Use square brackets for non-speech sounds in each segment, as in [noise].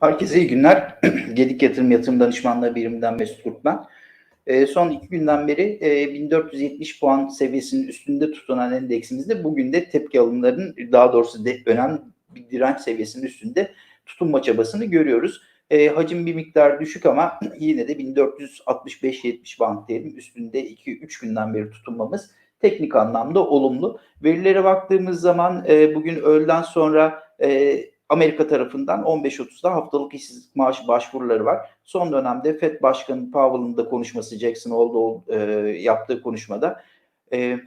Herkese iyi günler. [clears throat] Gedik Yatırım Yatırım Danışmanlığı biriminden Mesut Kurtman. E, son iki günden beri e, 1470 puan seviyesinin üstünde tutunan endeksimizde bugün de tepki alımlarının daha doğrusu de, önemli bir direnç seviyesinin üstünde tutunma çabasını görüyoruz. E, hacim bir miktar düşük ama [clears throat] yine de 1465-70 band diyelim üstünde 2-3 günden beri tutunmamız teknik anlamda olumlu. Verilere baktığımız zaman e, bugün öğleden sonra e, Amerika tarafından 15.30'da haftalık işsizlik maaşı başvuruları var. Son dönemde FED Başkanı Powell'ın da konuşması Jackson oldu e, yaptığı konuşmada e,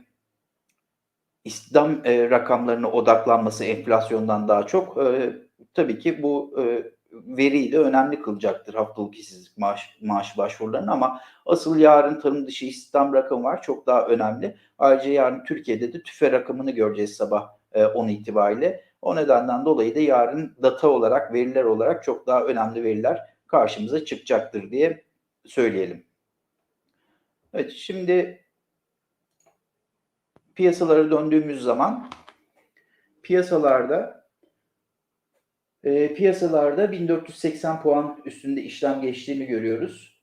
istihdam e, rakamlarına odaklanması enflasyondan daha çok e, tabii ki bu e, veriyi de önemli kılacaktır haftalık işsizlik maaş, maaşı başvurularının ama asıl yarın tarım dışı istihdam rakamı var çok daha önemli. Ayrıca yarın Türkiye'de de tüfe rakamını göreceğiz sabah e, 10 itibariyle. O nedenden dolayı da yarın data olarak, veriler olarak çok daha önemli veriler karşımıza çıkacaktır diye söyleyelim. Evet, şimdi piyasalara döndüğümüz zaman piyasalarda e, piyasalarda 1480 puan üstünde işlem geçtiğini görüyoruz.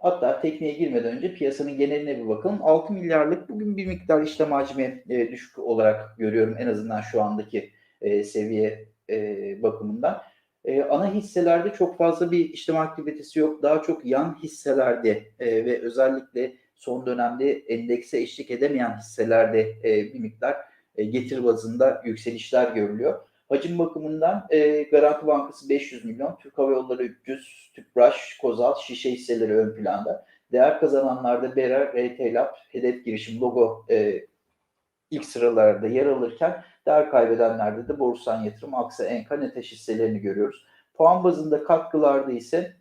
Hatta tekniğe girmeden önce piyasanın geneline bir bakalım. 6 milyarlık bugün bir miktar işlem hacmi e, düşük olarak görüyorum en azından şu andaki e, seviye e, bakımından. E, ana hisselerde çok fazla bir işlem aktivitesi yok. Daha çok yan hisselerde e, ve özellikle son dönemde endekse eşlik edemeyen hisselerde e, bir miktar e, getir bazında yükselişler görülüyor. Hacim bakımından e, Garanti Bankası 500 milyon, Türk Hava Yolları 300, Tüpraş, Kozal, şişe hisseleri ön planda. Değer kazananlarda Bera, RT Lab, Hedef Girişim, Logo e, ilk sıralarda yer alırken değer kaybedenlerde de Borsan Yatırım, Aksa, Enka, Neteş hisselerini görüyoruz. Puan bazında katkılarda ise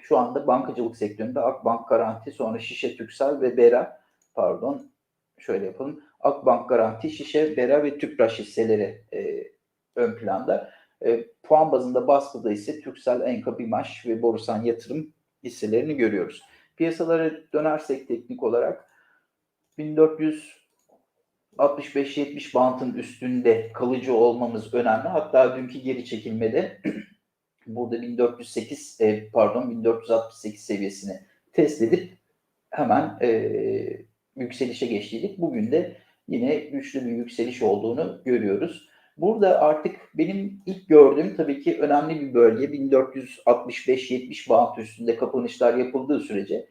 şu anda bankacılık sektöründe Akbank Garanti, sonra Şişe Türksel ve Bera, pardon şöyle yapalım. Akbank Garanti, Şişe, Bera ve Tüpraş hisseleri e, ön planda. E, puan bazında baskıda ise Türksel, Enka, Bimaş ve Borusan Yatırım hisselerini görüyoruz. Piyasalara dönersek teknik olarak 1465-70 bantın üstünde kalıcı olmamız önemli. Hatta dünkü geri çekilmede [clears throat] burada 1408 e, pardon 1468 seviyesini test edip hemen e, yükselişe geçtiydik. Bugün de yine güçlü bir yükseliş olduğunu görüyoruz. Burada artık benim ilk gördüğüm tabii ki önemli bir bölge 1465-70 bant üstünde kapanışlar yapıldığı sürece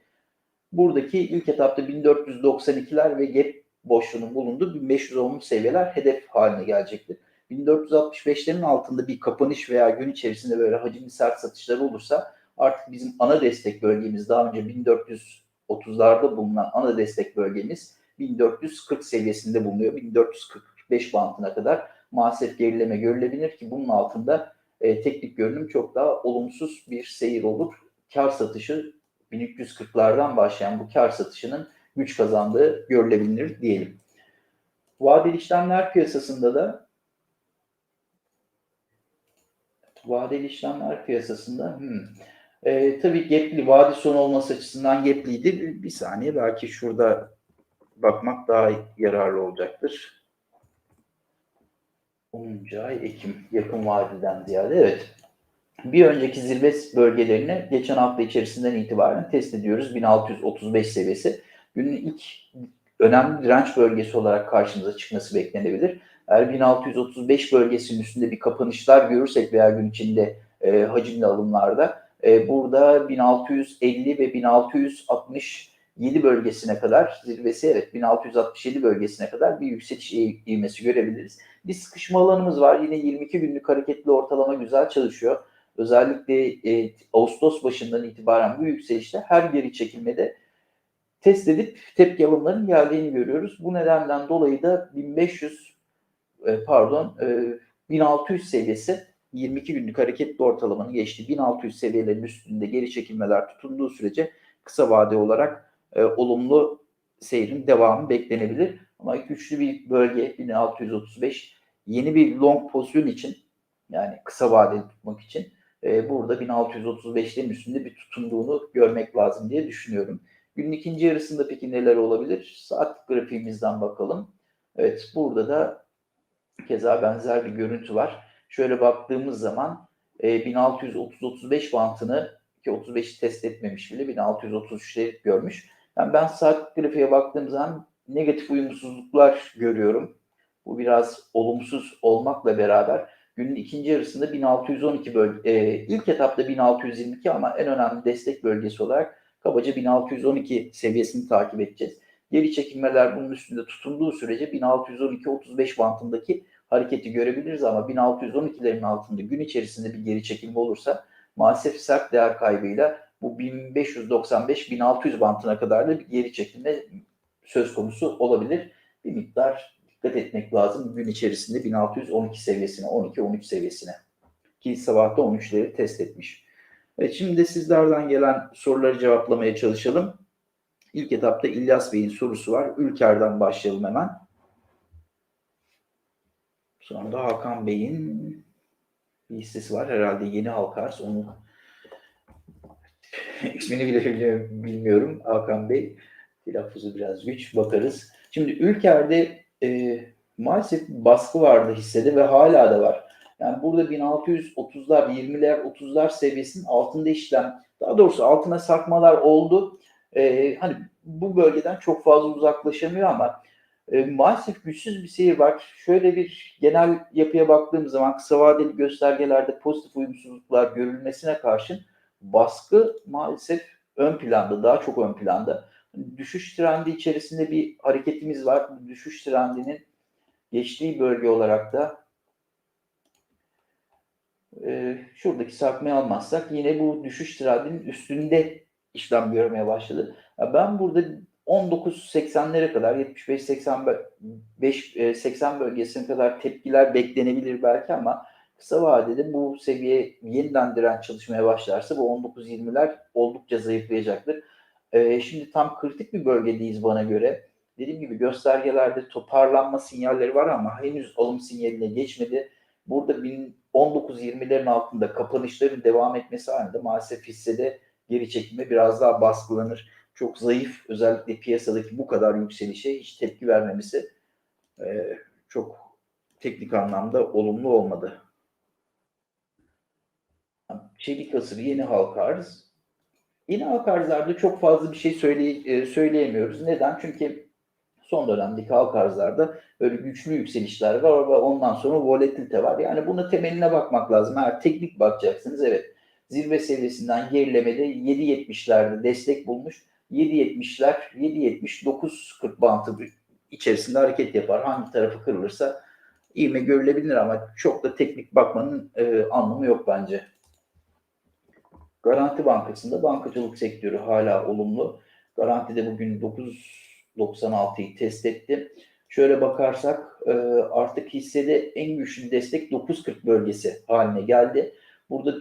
buradaki ilk etapta 1492'ler ve gap boşluğunun bulunduğu 1510 seviyeler hedef haline gelecektir. 1465'lerin altında bir kapanış veya gün içerisinde böyle hacimli sert satışlar olursa artık bizim ana destek bölgemiz daha önce 1430'larda bulunan ana destek bölgemiz 1440 seviyesinde bulunuyor. 1445 bantına kadar maalesef gerileme görülebilir ki bunun altında e, teknik görünüm çok daha olumsuz bir seyir olur. Kar satışı 1340'lardan başlayan bu kar satışının güç kazandığı görülebilir diyelim. Vadeli işlemler piyasasında da vadeli işlemler piyasasında hmm, e, tabii gapli vade sonu olması açısından gapliydi. Bir saniye belki şurada bakmak daha yararlı olacaktır. 10. ay Ekim yakın vadeden ziyade evet. Bir önceki zirve bölgelerini geçen hafta içerisinden itibaren test ediyoruz. 1635 seviyesi. Günün ilk önemli direnç bölgesi olarak karşımıza çıkması beklenebilir. Eğer 1635 bölgesinin üstünde bir kapanışlar görürsek veya gün içinde e, hacimli alımlarda e, burada 1650 ve 1667 bölgesine kadar zirvesi evet 1667 bölgesine kadar bir yükseliş ivmesi görebiliriz. Bir sıkışma alanımız var. Yine 22 günlük hareketli ortalama güzel çalışıyor. Özellikle e, Ağustos başından itibaren bu yükselişte her geri çekilmede test edip tepki alımların geldiğini görüyoruz. Bu nedenden dolayı da 1500 e, pardon e, 1600 seviyesi 22 günlük hareketli ortalamanı geçti. 1600 seviyelerin üstünde geri çekilmeler tutunduğu sürece kısa vade olarak e, olumlu seyrin devamı beklenebilir. Ama güçlü bir bölge 1635 yeni bir long pozisyon için yani kısa vadeli tutmak için e, burada 1635'lerin üstünde bir tutunduğunu görmek lazım diye düşünüyorum. Günün ikinci yarısında peki neler olabilir? Saat grafiğimizden bakalım. Evet burada da keza benzer bir görüntü var. Şöyle baktığımız zaman e, 1630-35 bantını ki 35'i test etmemiş bile 1633'leri görmüş. Yani ben saat grafiğe baktığım zaman negatif uyumsuzluklar görüyorum. Bu biraz olumsuz olmakla beraber günün ikinci yarısında 1612 bölge, e, ilk etapta 1622 ama en önemli destek bölgesi olarak kabaca 1612 seviyesini takip edeceğiz. Geri çekilmeler bunun üstünde tutunduğu sürece 1612-35 bantındaki hareketi görebiliriz ama 1612'lerin altında gün içerisinde bir geri çekilme olursa maalesef sert değer kaybıyla bu 1595-1600 bantına kadar da bir geri çekilme söz konusu olabilir. Bir miktar dikkat etmek lazım gün içerisinde 1612 seviyesine, 12-13 seviyesine. Ki sabahta 13'leri test etmiş. Evet şimdi de sizlerden gelen soruları cevaplamaya çalışalım. İlk etapta İlyas Bey'in sorusu var. Ülker'den başlayalım hemen. Sonra da Hakan Bey'in bir hissesi var. Herhalde yeni Halkars. Onu ismini bile bilmiyorum. Hakan Bey. Telaffuzu biraz güç. Bakarız. Şimdi Ülker'de e, maalesef baskı vardı hissede ve hala da var. Yani burada 1630'lar, 20'ler, 30'lar seviyesinin altında işlem, daha doğrusu altına sarkmalar oldu. Ee, hani bu bölgeden çok fazla uzaklaşamıyor ama e, maalesef güçsüz bir seyir var. Şöyle bir genel yapıya baktığım zaman kısa vadeli göstergelerde pozitif uyumsuzluklar görülmesine karşın baskı maalesef ön planda, daha çok ön planda. Düşüş trendi içerisinde bir hareketimiz var. Düşüş trendinin geçtiği bölge olarak da e, şuradaki sarkmayı almazsak yine bu düşüş trendinin üstünde işlem görmeye başladı. Ben burada 19.80'lere kadar 75-80 80 bölgesine kadar tepkiler beklenebilir belki ama kısa vadede bu seviye yeniden direnç çalışmaya başlarsa bu 19.20'ler oldukça zayıflayacaktır. Ee, şimdi tam kritik bir bölgedeyiz bana göre. Dediğim gibi göstergelerde toparlanma sinyalleri var ama henüz alım sinyaline geçmedi. Burada 19.20'lerin altında kapanışların devam etmesi halinde maalesef hissede geri çekilme biraz daha baskılanır. Çok zayıf özellikle piyasadaki bu kadar yükselişe hiç tepki vermemesi e, çok teknik anlamda olumlu olmadı. Çelik asır yeni halka arz. Yeni halka arzlarda çok fazla bir şey söyley e, söyleyemiyoruz. Neden? Çünkü son dönemdeki halka arzlarda böyle güçlü yükselişler var ve ondan sonra volatilite var. Yani bunu temeline bakmak lazım. Eğer teknik bakacaksınız evet zirve seviyesinden gerilemede 7.70'lerde destek bulmuş. 7.70'ler 7.70-9.40 bantı içerisinde hareket yapar. Hangi tarafı kırılırsa ivme görülebilir ama çok da teknik bakmanın e, anlamı yok bence. Garanti Bankası'nda bankacılık sektörü hala olumlu. Garanti'de bugün 9.96'yı test etti. Şöyle bakarsak e, artık hissede en güçlü destek 9.40 bölgesi haline geldi. Burada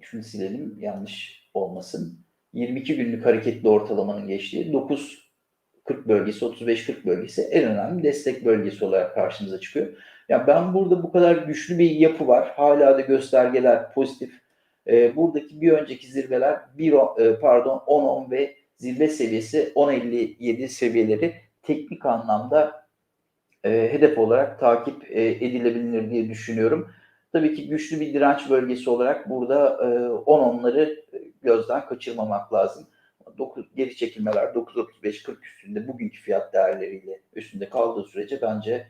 şunu silelim yanlış olmasın. 22 günlük hareketli ortalamanın geçtiği 9 40 bölgesi, 35-40 bölgesi en önemli destek bölgesi olarak karşımıza çıkıyor. Yani ben burada bu kadar güçlü bir yapı var. Hala da göstergeler pozitif. Ee, buradaki bir önceki zirveler 1 e, pardon 10-10 ve zirve seviyesi 10.57 seviyeleri teknik anlamda e, hedef olarak takip e, edilebilir diye düşünüyorum. Tabii ki güçlü bir direnç bölgesi olarak burada e, 10-10'ları gözden kaçırmamak lazım. 9, geri çekilmeler 9.35-40 üstünde bugünkü fiyat değerleriyle üstünde kaldığı sürece bence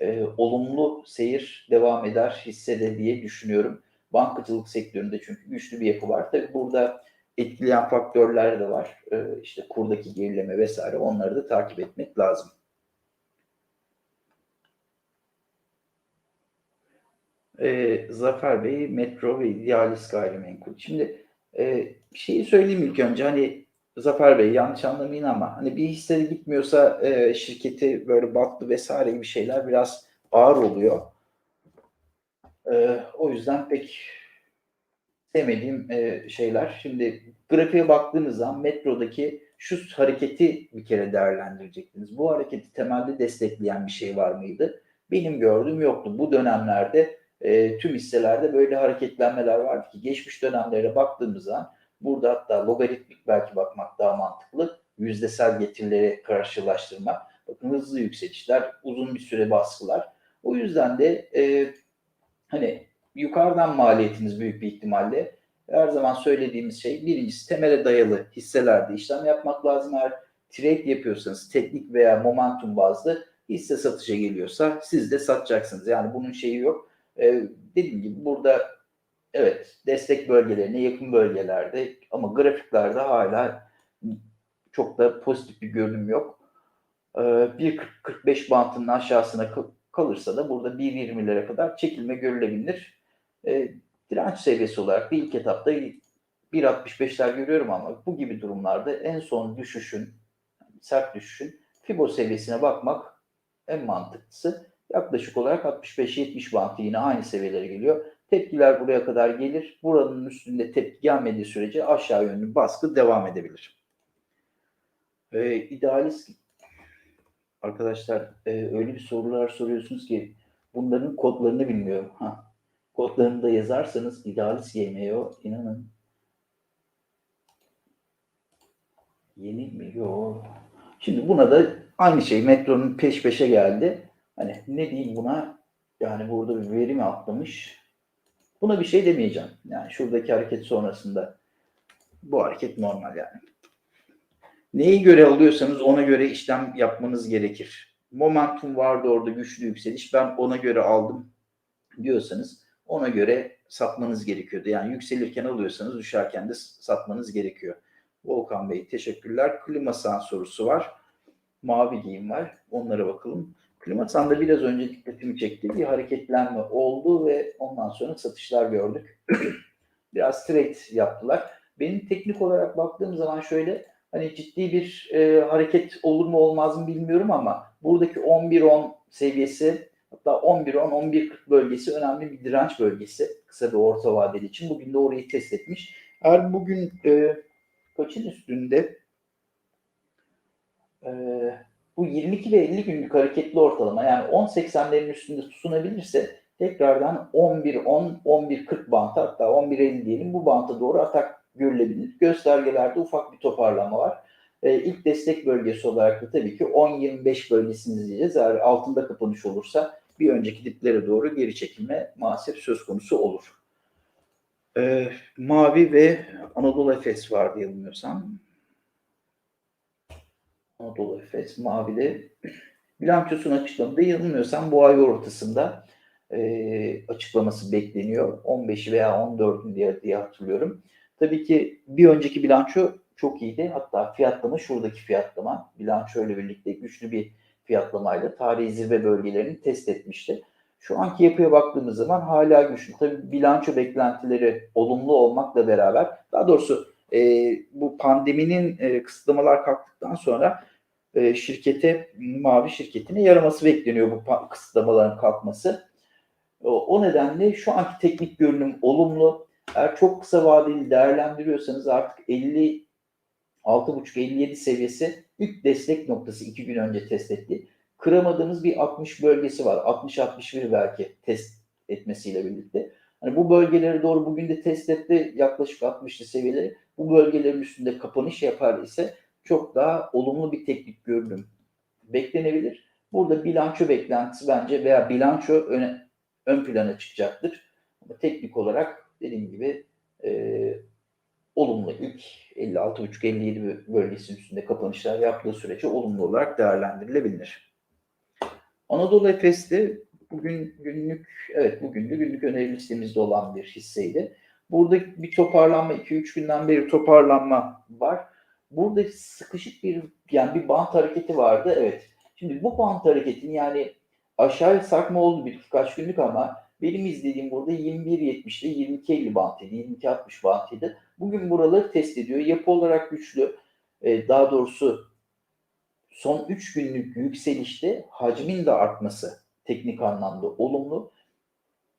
e, olumlu seyir devam eder hissede diye düşünüyorum. Bankacılık sektöründe çünkü güçlü bir yapı var. Tabii burada etkileyen faktörler de var. E, işte kurdaki gerileme vesaire onları da takip etmek lazım. E, Zafer Bey, Metro ve İdealist Gayrimenkul. Şimdi e, şeyi söyleyeyim ilk önce hani Zafer Bey yanlış anlamayın ama hani bir hisse gitmiyorsa e, şirketi böyle battı vesaire gibi şeyler biraz ağır oluyor. E, o yüzden pek sevmediğim e, şeyler. Şimdi grafiğe baktığınız zaman metrodaki şu hareketi bir kere değerlendirecektiniz. Bu hareketi temelde destekleyen bir şey var mıydı? Benim gördüğüm yoktu. Bu dönemlerde e, tüm hisselerde böyle hareketlenmeler vardı ki geçmiş dönemlere baktığımız zaman burada hatta logaritmik belki bakmak daha mantıklı. Yüzdesel getirileri karşılaştırmak. Bakın hızlı yükselişler, uzun bir süre baskılar. O yüzden de e, hani yukarıdan maliyetiniz büyük bir ihtimalle. Her zaman söylediğimiz şey birincisi temele dayalı hisselerde işlem yapmak lazım. Eğer trade yapıyorsanız teknik veya momentum bazlı hisse satışa geliyorsa siz de satacaksınız. Yani bunun şeyi yok. Ee, dediğim gibi burada evet destek bölgelerine yakın bölgelerde ama grafiklerde hala çok da pozitif bir görünüm yok. Ee, 1.40-45 bantının aşağısına kalırsa da burada 1.20'lere kadar çekilme görülebilir. Ee, direnç seviyesi olarak da ilk etapta 1.65'ler görüyorum ama bu gibi durumlarda en son düşüşün, sert düşüşün Fibo seviyesine bakmak en mantıklısı. Yaklaşık olarak 65-70 bantı yine aynı seviyelere geliyor. Tepkiler buraya kadar gelir. Buranın üstünde tepki gelmediği sürece aşağı yönlü baskı devam edebilir. Ee, idealist arkadaşlar e, öyle bir sorular soruyorsunuz ki bunların kodlarını bilmiyorum. Ha, kodlarını da yazarsanız idealist GMO inanın yeni mi? Yok. Şimdi buna da aynı şey metronun peş peşe geldi. Hani ne diyeyim buna? Yani burada bir veri mi atlamış? Buna bir şey demeyeceğim. Yani şuradaki hareket sonrasında bu hareket normal yani. Neyi göre alıyorsanız ona göre işlem yapmanız gerekir. Momentum vardı orada güçlü yükseliş. Ben ona göre aldım diyorsanız ona göre satmanız gerekiyordu. Yani yükselirken alıyorsanız düşerken de satmanız gerekiyor. Volkan Bey teşekkürler. Klima sorusu var. Mavi giyim var. Onlara bakalım. Klimasan'da biraz önce dikkatimi çekti. Bir hareketlenme oldu ve ondan sonra satışlar gördük. [clears throat] biraz trade yaptılar. Benim teknik olarak baktığım zaman şöyle hani ciddi bir e, hareket olur mu olmaz mı bilmiyorum ama buradaki 11-10 seviyesi hatta 11-10-11-40 bölgesi önemli bir direnç bölgesi kısa ve orta vadeli için. Bugün de orayı test etmiş. Eğer bugün e, kaçın üstünde e, bu 22 ve 50 günlük hareketli ortalama yani 10.80'lerin üstünde tutunabilirse tekrardan 11-10-11-40 bantı hatta 11-50 diyelim bu banta doğru atak görülebilir. Göstergelerde ufak bir toparlama var. Ee, ilk destek bölgesi olarak da tabii ki 10-25 bölgesini izleyeceğiz. Eğer altında kapanış olursa bir önceki diplere doğru geri çekilme maalesef söz konusu olur. Ee, Mavi ve Anadolu Efes var diye bilmiyorsam. Anadolu Efes Mavi'de [clears throat] bilançosunu açıkladı. Yanılmıyorsam bu ay ortasında e, açıklaması bekleniyor. 15 veya 14 diye, diye hatırlıyorum. Tabii ki bir önceki bilanço çok iyiydi. Hatta fiyatlama şuradaki fiyatlama bilanço ile birlikte güçlü bir fiyatlamayla tarihi zirve bölgelerini test etmişti. Şu anki yapıya baktığımız zaman hala güçlü. Tabii bilanço beklentileri olumlu olmakla beraber daha doğrusu e, bu pandeminin e, kısıtlamalar kalktıktan sonra e, şirkete, mavi şirketine yaraması bekleniyor bu kısıtlamaların kalkması. O, o nedenle şu anki teknik görünüm olumlu. Eğer çok kısa vadeli değerlendiriyorsanız artık 50 6.5-57 seviyesi ilk destek noktası iki gün önce test etti. Kıramadığımız bir 60 bölgesi var. 60-61 belki test etmesiyle birlikte. Hani bu bölgeleri doğru bugün de test etti. Yaklaşık 60'lı seviyeleri. Bu bölgelerin üstünde kapanış yapar ise çok daha olumlu bir teknik görünüm beklenebilir. Burada bilanço beklentisi bence veya bilanço öne, ön plana çıkacaktır. Ama teknik olarak dediğim gibi e, olumlu ilk 56.5-57 bölgesinin üstünde kapanışlar yaptığı sürece olumlu olarak değerlendirilebilir. Anadolu Efes'te bugün günlük, evet bugün de günlük öneri listemizde olan bir hisseydi. Burada bir toparlanma, 2-3 günden beri toparlanma var. Burada sıkışık bir yani bir bant hareketi vardı. Evet. Şimdi bu bant hareketinin yani aşağıya sarkma oldu birkaç günlük ama benim izlediğim burada 21.70'de 22.50 bantıydı. 22.60 bantıydı. Bugün buraları test ediyor. Yapı olarak güçlü. Ee, daha doğrusu son 3 günlük yükselişte hacmin de artması teknik anlamda olumlu.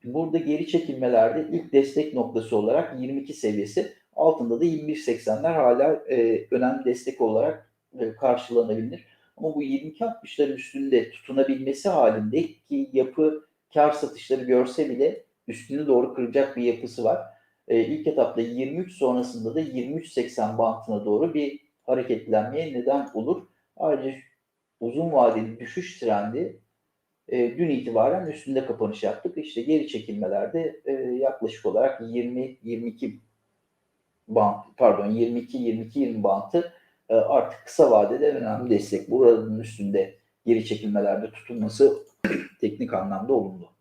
Burada geri çekilmelerde ilk destek noktası olarak 22 seviyesi altında da 21.80'ler hala e, önemli destek olarak e, karşılanabilir. Ama bu 22.60'ların üstünde tutunabilmesi halinde ki yapı kar satışları görse bile üstünü doğru kıracak bir yapısı var. E, ilk etapta 23 sonrasında da 23.80 bantına doğru bir hareketlenmeye neden olur. Ayrıca uzun vadeli düşüş trendi e, dün itibaren üstünde kapanış yaptık. İşte geri çekilmelerde e, yaklaşık olarak 20-22 bant pardon 22-22-20 bantı e, artık kısa vadede önemli destek. Buranın üstünde geri çekilmelerde tutulması [clears throat] teknik anlamda olumlu.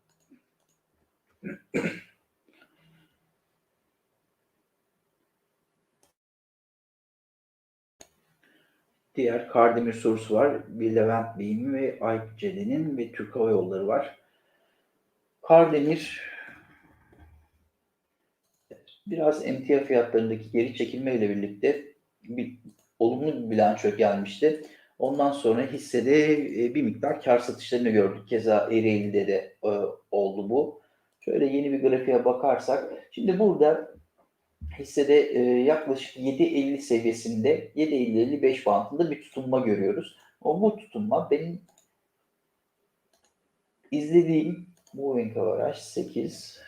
Diğer Kardemir sorusu var. Bir Levent Bey'in ve Aykut Cede'nin ve Türk Hava Yolları var. Kardemir biraz emtia fiyatlarındaki geri çekilme ile birlikte bir olumlu bir bilanço gelmişti. Ondan sonra hissede e, bir miktar kar satışlarını gördük. Keza Ereğli'de de e, oldu bu. Şöyle yeni bir grafiğe bakarsak. Şimdi burada hissede e, yaklaşık 7.50 seviyesinde 7.50-55 bantında bir tutunma görüyoruz. O bu tutunma benim izlediğim Moving Average 8.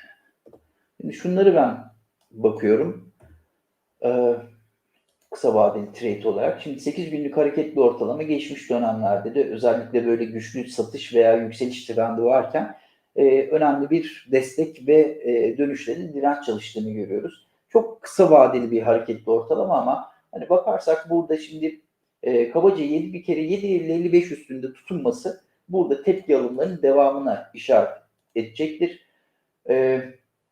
Şimdi şunları ben bakıyorum. Ee, kısa vadeli trade olarak. Şimdi 8 günlük hareketli ortalama geçmiş dönemlerde de özellikle böyle güçlü satış veya yükseliş trendi varken e, önemli bir destek ve e, dönüşlerin direnç çalıştığını görüyoruz. Çok kısa vadeli bir hareketli ortalama ama hani bakarsak burada şimdi e, kabaca 7 bir kere 7.50-55 üstünde tutunması burada tepki alımlarının devamına işaret edecektir. E,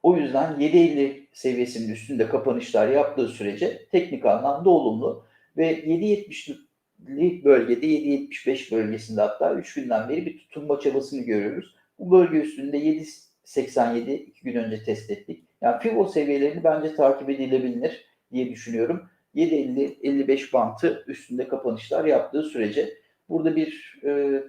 o yüzden 7.50 seviyesinin üstünde kapanışlar yaptığı sürece teknik anlamda olumlu ve 7.70'li bölgede 7.75 bölgesinde hatta 3 günden beri bir tutunma çabasını görüyoruz. Bu bölge üstünde 7.87 2 gün önce test ettik. Yani FIBO seviyelerini bence takip edilebilir diye düşünüyorum. 7.50-55 bantı üstünde kapanışlar yaptığı sürece burada bir e,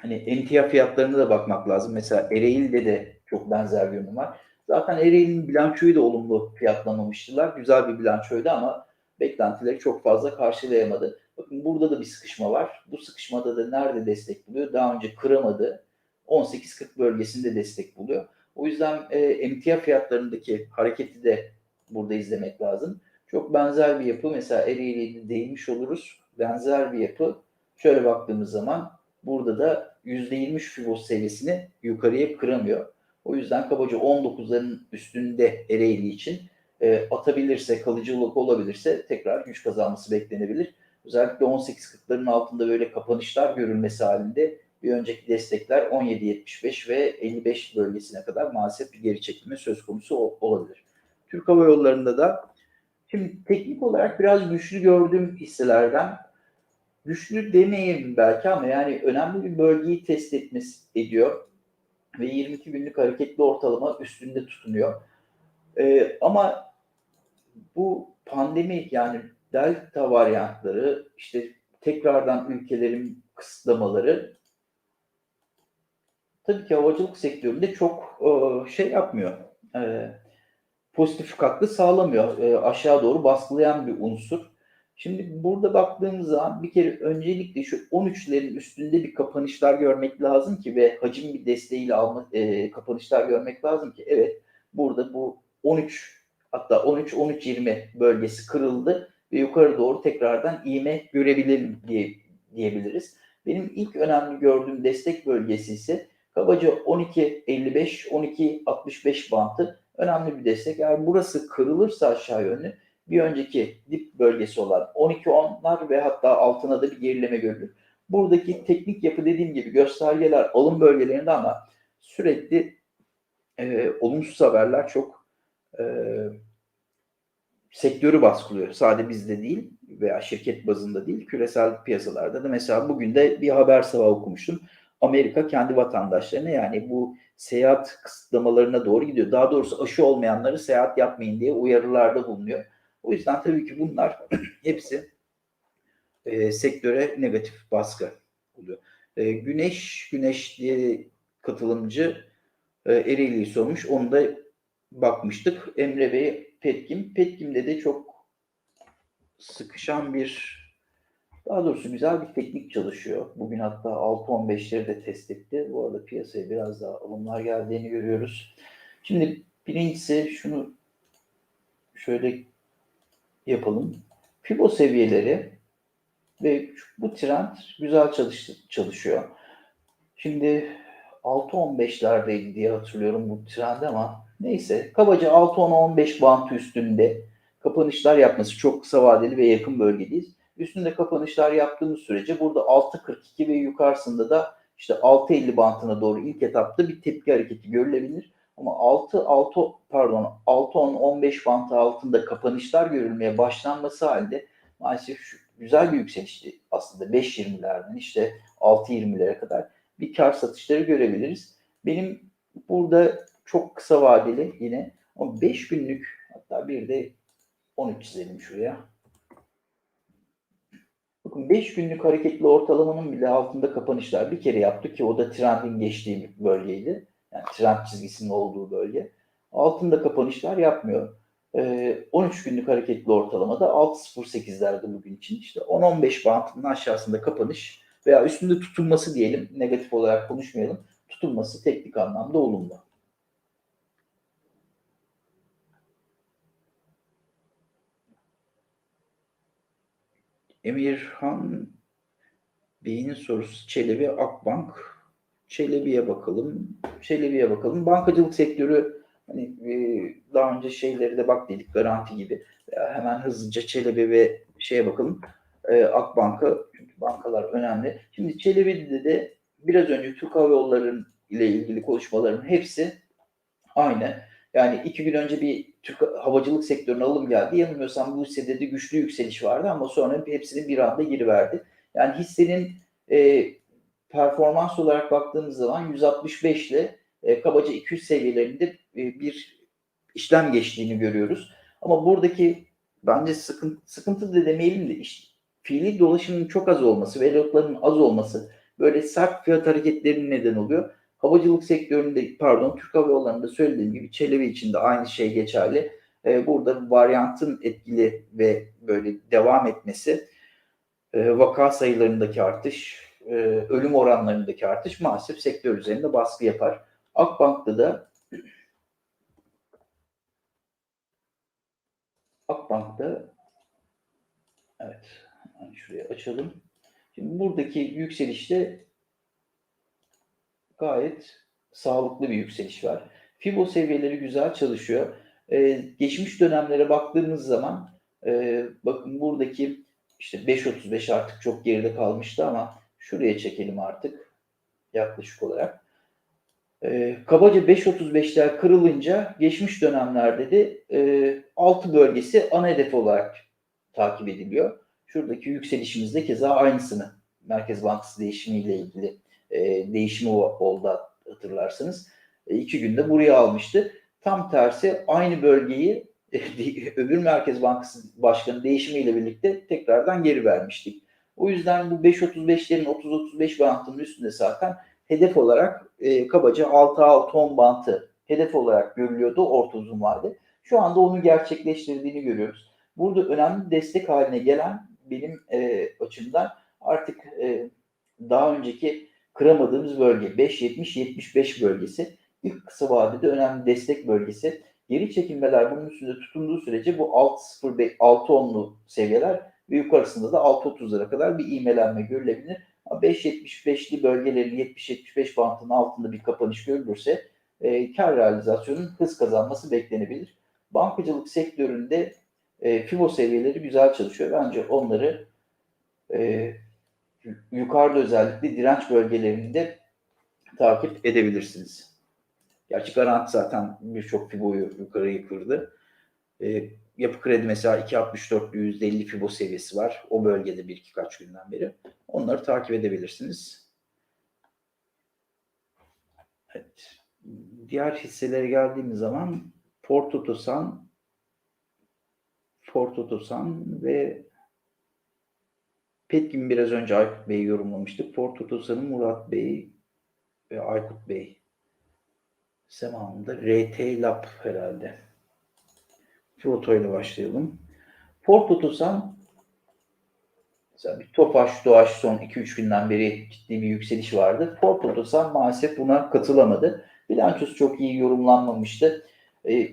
hani emtia fiyatlarına da bakmak lazım. Mesela Ereğli'de de çok benzer bir yorum var. Zaten Ereğli'nin bilançoyu da olumlu fiyatlamamıştılar. Güzel bir bilançoydu ama beklentileri çok fazla karşılayamadı. Bakın burada da bir sıkışma var. Bu sıkışmada da nerede destek buluyor? Daha önce kıramadı. 18.40 bölgesinde destek buluyor. O yüzden e, emtia fiyatlarındaki hareketi de burada izlemek lazım. Çok benzer bir yapı. Mesela Ereğli'ye değinmiş oluruz. Benzer bir yapı. Şöyle baktığımız zaman burada da %23 Fibos seviyesini yukarıya kıramıyor. O yüzden kabaca 19'ların üstünde Ereğli için e, atabilirse, kalıcılık olabilirse tekrar güç kazanması beklenebilir. Özellikle 18.40'ların altında böyle kapanışlar görülmesi halinde bir önceki destekler 17.75 ve 55 bölgesine kadar maalesef bir geri çekilme söz konusu olabilir. Türk Hava Yolları'nda da şimdi teknik olarak biraz güçlü gördüğüm hisselerden güçlü demeyeyim belki ama yani önemli bir bölgeyi test etmesi ediyor ve 22 günlük hareketli ortalama üstünde tutunuyor. Ee, ama bu pandemi yani delta varyantları işte tekrardan ülkelerin kısıtlamaları tabii ki havacılık sektöründe çok e, şey yapmıyor. E, pozitif katkı sağlamıyor. E, aşağı doğru baskılayan bir unsur. Şimdi burada baktığımız zaman bir kere öncelikle şu 13'lerin üstünde bir kapanışlar görmek lazım ki ve hacim bir desteğiyle alma, e, kapanışlar görmek lazım ki evet burada bu 13 hatta 13-13-20 bölgesi kırıldı ve yukarı doğru tekrardan iğme görebilirim diye diyebiliriz. Benim ilk önemli gördüğüm destek bölgesi ise kabaca 12.55-12.65 bantı önemli bir destek. Eğer burası kırılırsa aşağı yönlü bir önceki dip bölgesi olan 12-10'lar ve hatta altına da bir gerileme görülür. Buradaki teknik yapı dediğim gibi göstergeler alım bölgelerinde ama sürekli e, olumsuz haberler çok e, sektörü baskılıyor. Sadece bizde değil veya şirket bazında değil, küresel piyasalarda da mesela bugün de bir haber sabah okumuştum. Amerika kendi vatandaşlarına yani bu seyahat kısıtlamalarına doğru gidiyor. Daha doğrusu aşı olmayanları seyahat yapmayın diye uyarılarda bulunuyor. O yüzden tabii ki bunlar [clears throat] hepsi e, sektöre negatif baskı oluyor. E, Güneş, Güneş diye katılımcı e, Ereğli'yi sormuş. Onu da bakmıştık. Emre Bey Petkim. Petkim'de de çok sıkışan bir daha doğrusu güzel bir teknik çalışıyor. Bugün hatta 6.15'leri de test etti. Bu arada piyasaya biraz daha alımlar geldiğini görüyoruz. Şimdi birincisi şunu şöyle yapalım. Fibo seviyeleri ve bu trend güzel çalış, çalışıyor. Şimdi 6.15'lerdeydi diye hatırlıyorum bu trend ama neyse. Kabaca 6.10-15 bantı üstünde kapanışlar yapması çok kısa vadeli ve yakın bölgedeyiz. Üstünde kapanışlar yaptığımız sürece burada 6.42 ve yukarısında da işte 6.50 bantına doğru ilk etapta bir tepki hareketi görülebilir. Ama 6 6 pardon 6 10 15 bantı altında kapanışlar görülmeye başlanması halde maalesef şu güzel bir yükselişti aslında 5.20'lerden işte 6.20'lere kadar bir kar satışları görebiliriz. Benim burada çok kısa vadeli yine ama 5 günlük hatta bir de 13 çizelim şuraya. Bakın 5 günlük hareketli ortalamanın bile altında kapanışlar bir kere yaptı ki o da trendin geçtiği bir bölgeydi. Yani trend çizgisinin olduğu bölge. Altında kapanışlar yapmıyor. Ee, 13 günlük hareketli ortalamada 6.08'lerde bugün için işte 10-15 bantının aşağısında kapanış veya üstünde tutunması diyelim negatif olarak konuşmayalım. Tutunması teknik anlamda olumlu. Emirhan Bey'in sorusu Çelebi Akbank. Çelebi'ye bakalım. Çelebi'ye bakalım. Bankacılık sektörü hani e, daha önce şeyleri de bak dedik garanti gibi. Hemen hızlıca Çelebi ve şeye bakalım. E, Akbank'a çünkü bankalar önemli. Şimdi Çelebi'de de biraz önce Türk Hava Yolları ile ilgili konuşmaların hepsi aynı. Yani iki gün önce bir Türk havacılık sektörüne alım geldi. Yanılmıyorsam bu hissede de güçlü yükseliş vardı ama sonra hepsinin bir anda giriverdi. Yani hissenin e, performans olarak baktığımız zaman 165 ile e, kabaca 200 seviyelerinde e, bir işlem geçtiğini görüyoruz. Ama buradaki bence sıkıntı, sıkıntı da demeyelim de işte, fiili dolaşımın çok az olması ve lotların az olması böyle sert fiyat hareketlerinin neden oluyor. Havacılık sektöründe pardon Türk Hava Yolları'nda söylediğim gibi Çelebi için de aynı şey geçerli. Ee, burada varyantın etkili ve böyle devam etmesi e, vaka sayılarındaki artış, e, ölüm oranlarındaki artış maalesef sektör üzerinde baskı yapar. Akbank'ta da Akbank'ta evet yani şuraya açalım. Şimdi buradaki yükselişte gayet sağlıklı bir yükseliş var. Fibo seviyeleri güzel çalışıyor. Ee, geçmiş dönemlere baktığımız zaman e, bakın buradaki işte 5.35 artık çok geride kalmıştı ama şuraya çekelim artık yaklaşık olarak. Ee, kabaca 5.35'ler kırılınca geçmiş dönemlerde de e, altı bölgesi ana hedef olarak takip ediliyor. Şuradaki yükselişimizde keza aynısını Merkez Bankası değişimiyle ilgili e, değişimi oldu hatırlarsınız. E, iki günde buraya almıştı. Tam tersi aynı bölgeyi e, [laughs] öbür Merkez Bankası Başkanı değişimiyle birlikte tekrardan geri vermiştik. O yüzden bu 5.35'lerin 30-35 bantının üstünde zaten hedef olarak e, kabaca 6-6-10 bantı hedef olarak görülüyordu orta uzun vade. Şu anda onu gerçekleştirdiğini görüyoruz. Burada önemli destek haline gelen benim e, açımdan artık e, daha önceki kıramadığımız bölge 5.70-75 bölgesi ilk kısa vadede önemli destek bölgesi. Geri çekilmeler bunun üstünde tutunduğu sürece bu 6.10'lu seviyeler ve yukarısında da 6.30'lara kadar bir iğmelenme görülebilir. 5.75'li bölgelerin 70-75 bantının altında bir kapanış görülürse e, kar realizasyonun hız kazanması beklenebilir. Bankacılık sektöründe e, FIBO seviyeleri güzel çalışıyor. Bence onları e, yukarıda özellikle direnç bölgelerinde takip edebilirsiniz. Gerçi garanti zaten birçok FIBO'yu yukarı kırdı. E, yapı kredi mesela 2.64 %50 FIBO seviyesi var. O bölgede bir iki kaç günden beri. Onları takip edebilirsiniz. Evet. Diğer hisselere geldiğimiz zaman Ford Otosan Ford Otosan ve Petkim biraz önce Aykut Bey'i yorumlamıştık. Ford Otosan'ın Murat Bey ve Aykut Bey zamanında RT Lab herhalde. Foto ile başlayalım. Ford Otosan mesela bir Tofaş, Doğaç son 2-3 günden beri ciddi bir yükseliş vardı. Ford Otosan maalesef buna katılamadı. Bilançosu çok iyi yorumlanmamıştı. Ee,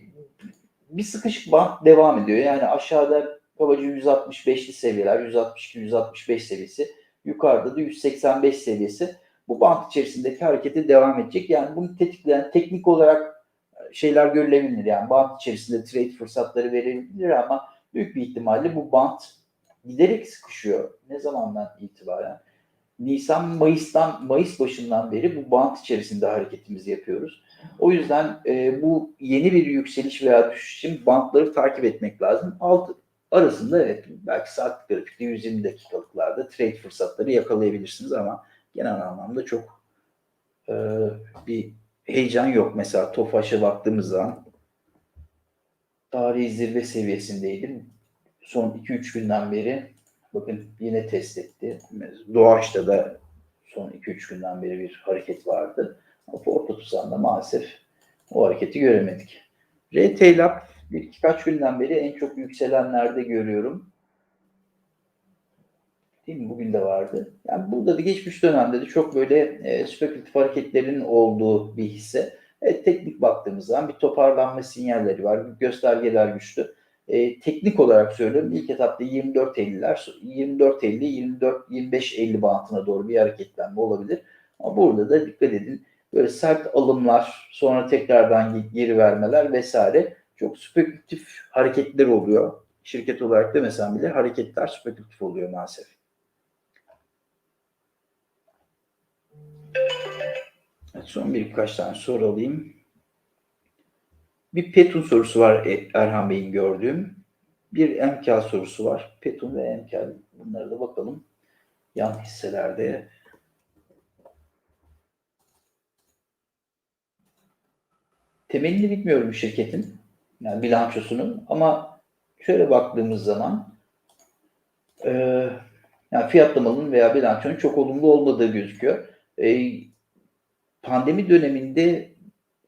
bir sıkışık bant devam ediyor. Yani aşağıda kabaca 165'li seviyeler, 162-165 seviyesi. Yukarıda da 185 seviyesi. bu bant içerisindeki harekete devam edecek. Yani bunu tetikleyen teknik olarak şeyler görülebilir. Yani bant içerisinde trade fırsatları verebilir ama büyük bir ihtimalle bu bant giderek sıkışıyor. Ne zamandan itibaren? Nisan, Mayıs'tan, Mayıs başından beri bu bant içerisinde hareketimizi yapıyoruz. O yüzden e, bu yeni bir yükseliş veya düşüş için bantları takip etmek lazım. Alt arasında evet belki saat grafikte 120 dakikalıklarda trade fırsatları yakalayabilirsiniz ama genel anlamda çok e, bir heyecan yok. Mesela TOFAŞ'a baktığımız zaman tarihi zirve seviyesindeydim. Son 2-3 günden beri bakın yine test etti. Doğaç'ta da son 2-3 günden beri bir hareket vardı. Ama Porto maalesef o hareketi göremedik. RTLab bir birkaç günden beri en çok yükselenlerde görüyorum. Değil mi? Bugün de vardı. Yani burada da geçmiş dönemde de çok böyle e, spekülatif hareketlerin olduğu bir hisse. Evet, teknik baktığımız zaman bir toparlanma sinyalleri var. Göstergeler güçlü. E, teknik olarak söylüyorum ilk etapta 24.50'ler 24.50 24 25.50 bantına doğru bir hareketlenme olabilir. Ama burada da dikkat edin böyle sert alımlar sonra tekrardan geri vermeler vesaire çok spekülatif hareketler oluyor. Şirket olarak demesem bile hareketler spekülatif oluyor maalesef. Evet, son birkaç tane soru alayım. Bir Petun sorusu var e, Erhan Bey'in gördüğüm. Bir emkal sorusu var. Petun ve emkal. Bunlara da bakalım. Yan hisselerde. Temelini bilmiyorum şirketin. Yani bilançosunun. Ama şöyle baktığımız zaman e, yani fiyatlamanın veya bilançonun çok olumlu olmadığı gözüküyor. E, pandemi döneminde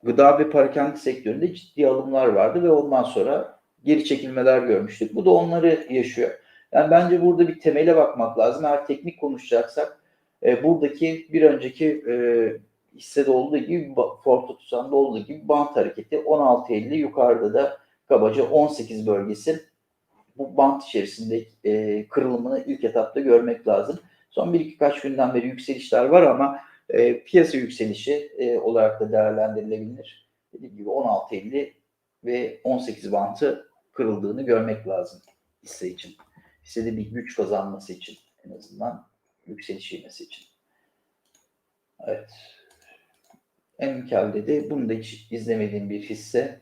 gıda ve parakende sektöründe ciddi alımlar vardı ve ondan sonra geri çekilmeler görmüştük. Bu da onları yaşıyor. Yani bence burada bir temele bakmak lazım. Eğer teknik konuşacaksak e, buradaki bir önceki e, hissede olduğu gibi Ford Otosan'da olduğu gibi bant hareketi 16.50 yukarıda da kabaca 18 bölgesi bu bant içerisinde e, kırılımını ilk etapta görmek lazım. Son bir iki kaç günden beri yükselişler var ama e, piyasa yükselişi e, olarak da değerlendirilebilir. Dediğim gibi 16.50 ve 18 bantı kırıldığını görmek lazım hisse için. Hissede bir güç kazanması için en azından yükseliş yemesi için. Evet. Emkal'de de bunu da hiç izlemediğim bir hisse.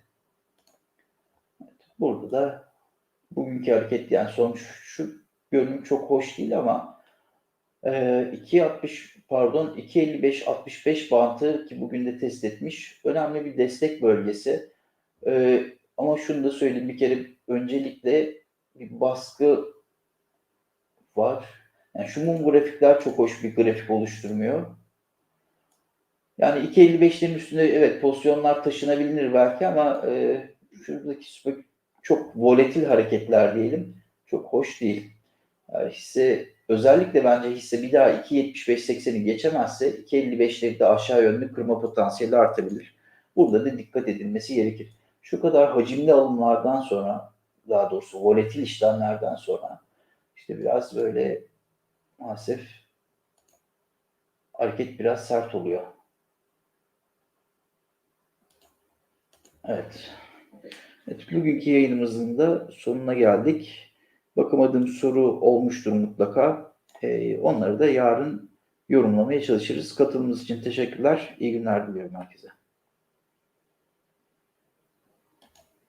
Evet, burada da bugünkü hareket yani sonuç şu görünüm çok hoş değil ama e, 2.60 pardon 2.55-65 bantı ki bugün de test etmiş. Önemli bir destek bölgesi. E, ama şunu da söyleyeyim bir kere öncelikle bir baskı var. Yani şu mum grafikler çok hoş bir grafik oluşturmuyor. Yani 2.55'lerin üstünde evet pozisyonlar taşınabilir belki ama e, şuradaki çok volatil hareketler diyelim. Çok hoş değil. Yani hisse özellikle bence hisse bir daha 2.75-80'i geçemezse 2.55'leri de aşağı yönlü kırma potansiyeli artabilir. Burada da dikkat edilmesi gerekir. Şu kadar hacimli alımlardan sonra daha doğrusu volatil işlemlerden sonra işte biraz böyle maalesef hareket biraz sert oluyor. Evet. Evet, bugünkü yayınımızın da sonuna geldik. Bakamadığım soru olmuştur mutlaka. Ee, onları da yarın yorumlamaya çalışırız. Katılımınız için teşekkürler. İyi günler diliyorum herkese.